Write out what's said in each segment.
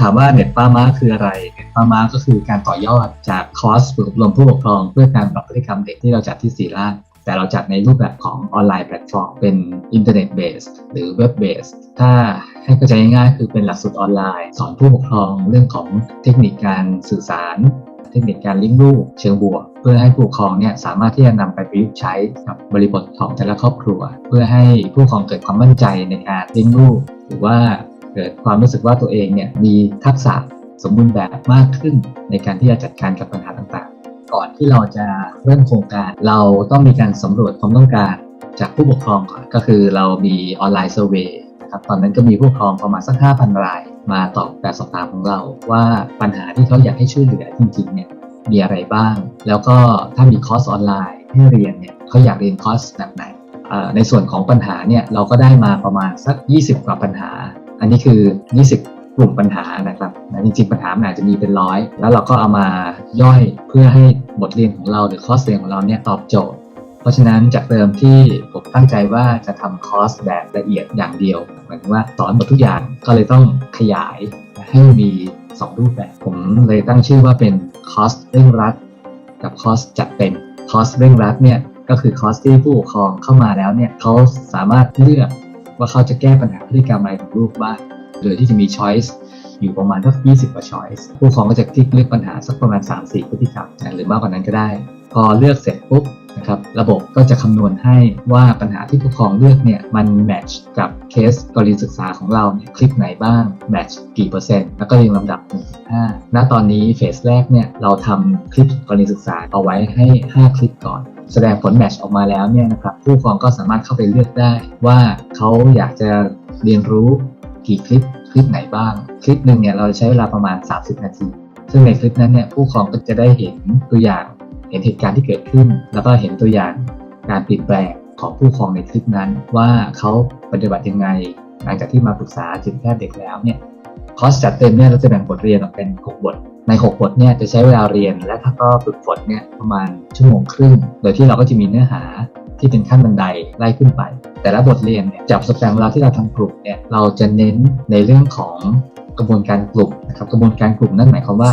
ถามว่าเน็ตป้าม้าคืออะไรเน็ตป้าม้าก็คือการต่อยอดจากคอร์สฝึกอบรมผู้ปกครอง เพื่อการปรับพฤติกรรมเด็กที่เราจัดที่ศรีราชแต่เราจัดในรูปแบบของออนไลน์แพลตฟอร์มเป็นอินเทอร์เน็ตเบสหรือเว็บเบสถ้าให้เข้าใจง่ายๆคือเป็นหลักสูตรออนไลน์ สอนผู้ปกครองเรื่องของเทคนิคการสื่อสาร เทคนิคการเลี้ยงลูกเชิงบวก เพื่อให้ผู้ปกครองเนี่ยสามารถที่จะนำไปประยุกต์ใช้กับบริบทของแต่ละครอบครัว เพื่อให้ผู้ปกครองเกิดความมั่นใจในการเลี้ยงลูก หรือว่า เกิดความรู้สึกว่าตัวเองเนี่ยมีทักษะสมบูรณ์แบบมากขึ้นในการที่จะจัดการกับปัญหาต่างๆ ก่อนที่เราจะเริ่มโครงการ เราต้องมีการสำรวจความต้องการจากผู้ปกครองก่อนก็คือเรามีออนไลน์เซอร์เวยนะครับตอนนั้นก็มีผู้ปกครองประมาณสัก 5,000 ราย มาตอบแบบสอบถามของเรา ว่าปัญหาที่เขาอยากให้ช่วยเหลือจริงๆเนี่ยมีอะไรบ้าง แล้วก็ถ้ามีคอร์สออนไลน์ให้เรียนเนี่ยเขาอยากเรียนคอร์สแบบไหน ในส่วนของปัญหาเนี่ยเราก็ได้มาประมาณสัก 20 กว่าปัญหา อันนี้คือ 20 กลุ่มปัญหานะครับนะจริงๆปัญหามันอาจจะมีเป็นร้อย แล้วเราก็เอามาย่อยเพื่อให้บทเรียนของเราหรือคอร์สเรียนของเราเนี่ยตอบโจทย์ เพราะฉะนั้นจากเดิมที่ผมตั้งใจว่าจะทำคอร์สแบบละเอียดอย่างเดียวหมายถึงว่าสอนหมดทุกอย่างก็เลยต้องขยายให้มี2รูปแบบ ผมเลยตั้งชื่อว่าเป็นคอร์สเร่งรัด กับคอร์สจัดเต็มคอร์สเร่งรัดเนี่ยก็คือคอร์สที่ผู้ปกครองเข้ามาแล้วเนี่ยเขาสามารถเลือก ว่าเขาจะแก้ปัญหาพฤติกรรมอะไรของลูกบ้าง โดยที่จะมี choice อยู่ประมาณสัก20 กว่า choice ผู้ปกครองก็จะคลิกเลือกปัญหาสักประมาณ 3-4 พฤติกรรมนะหรือมากกว่านั้นก็ได้ พอเลือกเสร็จปุ๊บนะครับระบบก็จะคำนวณให้ว่าปัญหาที่ผู้ปกครองเลือกเนี่ยมันแมทช์กับเคสกรณีศึกษาของเราเนี่ยคลิปไหนบ้างแมทช์กี่เปอร์เซ็นต์แล้วก็เรียงลำดับ1ถึง5ณตอนนี้เฟสแรกเนี่ยเราทำคลิปกรณีศึกษาเอาไว้ให้ 5 คลิปก่อน แสดงผลแมทช์ออกมาแล้วเนี่ยนะครับผู้ปกครองก็สามารถเข้าไปเลือกได้ ว่าเขาอยากจะเรียนรู้กี่คลิปคลิปไหนบ้าง คลิปหนึ่งเนี่ยเราจะใช้เวลาประมาณ 30 นาที ซึ่งในคลิปนั้นเนี่ยผู้ปกครองก็จะได้เห็นตัวอย่างเห็นเหตุการณ์ที่เกิดขึ้น แล้วก็เห็นตัวอย่างการเปลี่ยนแปลงของผู้ปกครองในคลิปนั้น ว่าเขาปฏิบัติยังไง หลังจากที่มาปรึกษาจิตแพทย์เด็กแล้วเนี่ยคอร์สจัดเต็มเนี่ยเราจะแบ่งบทเรียนออกเป็น 6 บท ใน 6 บทเนี่ยจะใช้เวลาเรียนและถ้าก็ฝึกฝนเนี่ยประมาณชั่วโมงครึ่ง โดยที่เราก็จะมีเนื้อหาที่เป็นขั้นบันไดไล่ขึ้นไป แต่ละบทเรียนเนี่ยจากประสบการณ์เวลาที่เราทำกลุ่มเนี่ยเราจะเน้นในเรื่องของกระบวนการกลุ่มนะครับกระบวนการกลุ่มนั่นหมายความว่า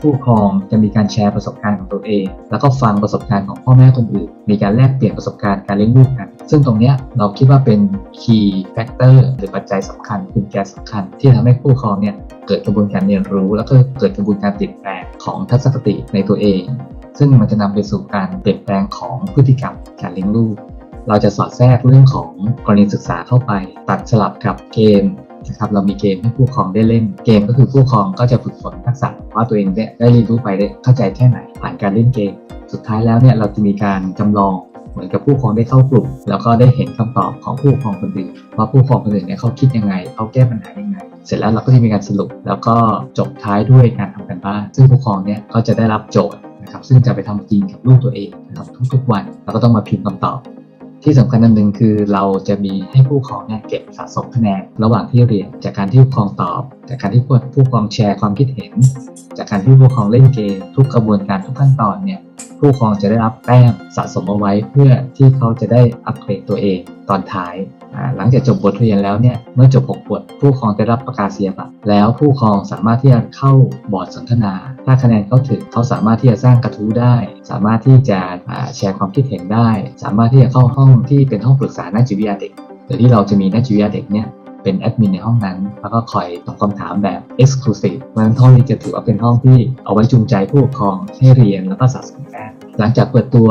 ผู้ครองจะมีการแชร์ประสบการณ์ของตัวเอง แล้วก็ฟังประสบการณ์ของพ่อแม่คนอื่น มีการแลกเปลี่ยนประสบการณ์การเลี้ยงลูกกัน ซึ่งตรงนี้เราคิดว่าเป็น key factor หรือปัจจัยสำคัญกุญแจสำคัญ ที่ทำให้ผู้ครองเนี่ยเกิดกระบวนการเรียนรู้ แล้วก็เกิดกระบวนการเปลี่ยนแปลงของทัศนคติในตัวเอง ซึ่งมันจะนำไปสู่การเปลี่ยนแปลงของพฤติกรรมการเลี้ยงลูกเราจะสอดแทรกเรื่องของกรณีศึกษาเข้าไป ตัดสลับกับเกม นะครับเรามีเกมให้ผู้ปกครองได้เล่น เกมก็คือผู้ปกครองก็จะฝึกฝนทักษะว่าตัวเองได้ได้เรียนรู้ไปได้เข้าใจแค่ไหนผ่านการเล่นเกม สุดท้ายแล้วเนี่ยเราจะมีการจำลองเหมือนกับผู้ปกครองได้เข้ากลุ่ม แล้วก็ได้เห็นคำตอบของผู้ปกครองคนอื่นว่าผู้ปกครองคนอื่นเนี่ยเขาคิดยังไงเขาแก้ปัญหายังไงเสร็จแล้วเราก็จะมีการสรุป แล้วก็จบท้ายด้วยการทำกันบ้านซึ่งผู้ปกครองเนี่ยก็จะได้รับโจทย์นะครับซึ่งจะไปทำจริงกับลูกตัวเองนะครับทุกๆวันแล้วก็ต้องมาพิมพ์คำตอบ ที่สำคัญอันหนึ่งคือเราจะมีให้ผู้ปกครองเนี่ยเก็บสะสมคะแนนระหว่างที่เรียนจากการที่ผู้ครองตอบ จากการที่ผู้ผู้ครองแชร์ความคิดเห็น จากการที่ผู้ปกครองเล่นเกม ทุกกระบวนการทุกขั้นตอนเนี่ยผู้ปกครองจะได้รับแต้มสะสมเอาไว้เพื่อที่เขาจะได้อัปเกรดตัวเองตอนท้ายหลังจากจบบทเรียนแล้วเนี่ยเมื่อจบ 6 บท ผู้ปกครองได้รับประกาศนียบัตรแล้วผู้ปกครองสามารถที่จะเข้าบอร์ดสนทนา ถ้าคะแนนเขาถึงเขาสามารถที่จะสร้างกระทู้ได้ สามารถที่จะแชร์ความคิดเห็นได้ สามารถที่จะเข้าห้องที่เป็นห้องปรึกษานักจิตวิทยาเด็กโดยที่เราจะมีนักจิตวิทยาเด็กเนี่ย เป็นแอดมินในห้องนั้น แล้วก็คอยตอบคำถามแบบ Exclusive เพราะฉะนั้นห้องนี้จะถือว่าเป็นห้องที่เอาไว้จูงใจผู้ปกครองให้เรียนแล้วก็สะสมแต้มหลังจากเปิดตัว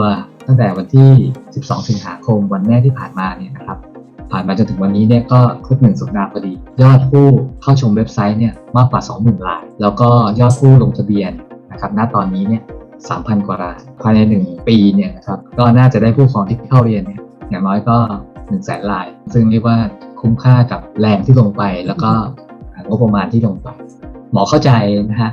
ตั้งแต่วันที่ 12 สิงหาคมวันแม่ที่ผ่านมาเนี่ยนะครับผ่านมาจนถึงวันนี้เนี่ยก็ครบหนึ่งสัปดาห์พอดี ยอดผู้เข้าชมเว็บไซต์เนี่ยมากกว่า 20,000ราย แล้วก็ยอดผู้ลงทะเบียนนะครับณตอนนี้เนี่ย3,000 กว่ารายภายใน 1 ปีเนี่ยนะครับก็น่าจะได้ผู้ปกครองที่เข้าเรียนเนี่ยอย่างน้อยก็1 0 0 0 0แสนราย ซึ่งเรียกว่า คุ้มค่ากับแรงที่ลงไป แล้วก็งบประมาณที่ลงไป หมอเข้าใจนะฮะ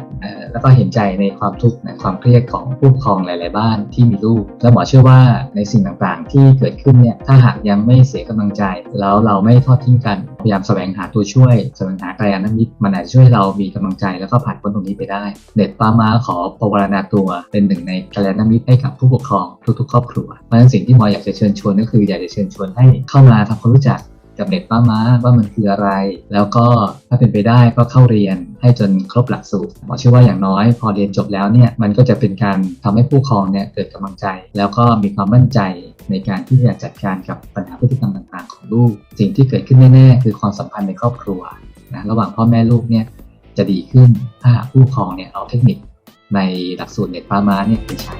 แล้วก็เห็นใจในความทุกข์ในความเครียดของผู้ปกครองหลาย ๆ บ้านที่มีลูก และหมอเชื่อว่าในสิ่งต่าง ๆ ที่เกิดขึ้นเนี่ยถ้าหากยังไม่เสียกำลังใจ แล้วเราไม่ทอดทิ้งกันพยายามแสวงหาตัวช่วยแสวงหากัลยาณมิตรมันอาจจะช่วยเรามีกำลังใจแล้วก็ผ่านพ้นตรงนี้ไปได้เน็ตป้ามาขอประวรณาตัวเป็นหนึ่งในกัลยาณมิตรให้กับผู้ปกครองทุก ๆ ครอบครัวเพราะฉะนั้นสิ่งที่หมออยากจะเชิญชวนก็คืออยากจะเชิญชวนให้เข้ามาทำความรู้จัก กับเน็ตป้าม้าว่ามันคืออะไร แล้วก็ถ้าเป็นไปได้ก็เข้าเรียนให้จนครบหลักสูตรหมอเชื่อว่าอย่างน้อย พอเรียนจบแล้วเนี่ยมันก็จะเป็นการทำให้ผู้ปกครองเนี่ยเกิดกำลังใจ แล้วก็มีความมั่นใจในการที่จะจัดการกับปัญหาพฤติกรรมต่างๆ ของลูก สิ่งที่เกิดขึ้นแน่ๆคือความสัมพันธ์ในครอบครัวนะระหว่างพ่อแม่ลูกเนี่ยจะดีขึ้นถ้าผู้ปกครองเนี่ยเอาเทคนิคในหลักสูตรเน็ตป้าม้าเนี่ยไปใช้